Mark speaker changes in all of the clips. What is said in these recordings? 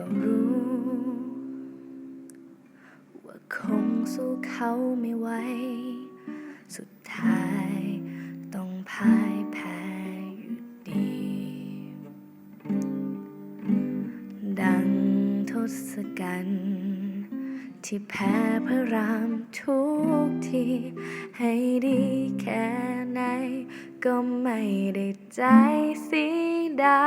Speaker 1: ก็รู้ ว่าคงสู้เขาไม่ไหว สุดท้ายต้องพ่ายแพ้อยู่ดี ดังทศกัณฐ์ที่แพ้พระรามทุกที ให้ดีแค่ไหน ก็ไม่ได้ใจสีดา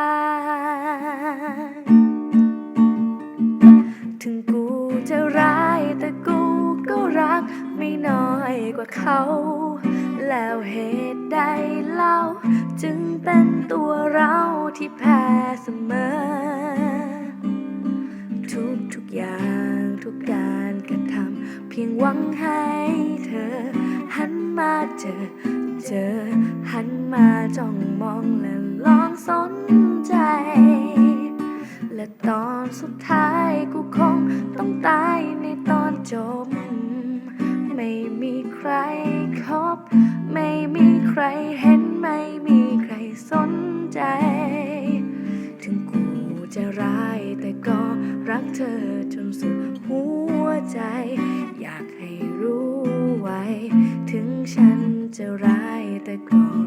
Speaker 1: ว่าเขา แล้วเหตุใดเล่า จึงเป็นตัวเราที่แพ้เสมอ ทุกทุกอย่างทุกการกระทำเพียงหวังให้เธอ หันมาเจอ เจอ หันมาจ้องมองและลองสนใจ และตอนสุดท้ายกูคงต้องตายในตอนจบไม่มี ใครคบ ไม่มีใครเห็นไม่มีใครสนใจ ถึงกูจะร้ายแต่ก็รักเธอจนสุดหัวใจ อยากให้รู้ไว้ ถึงฉันจะร้ายแต่ก็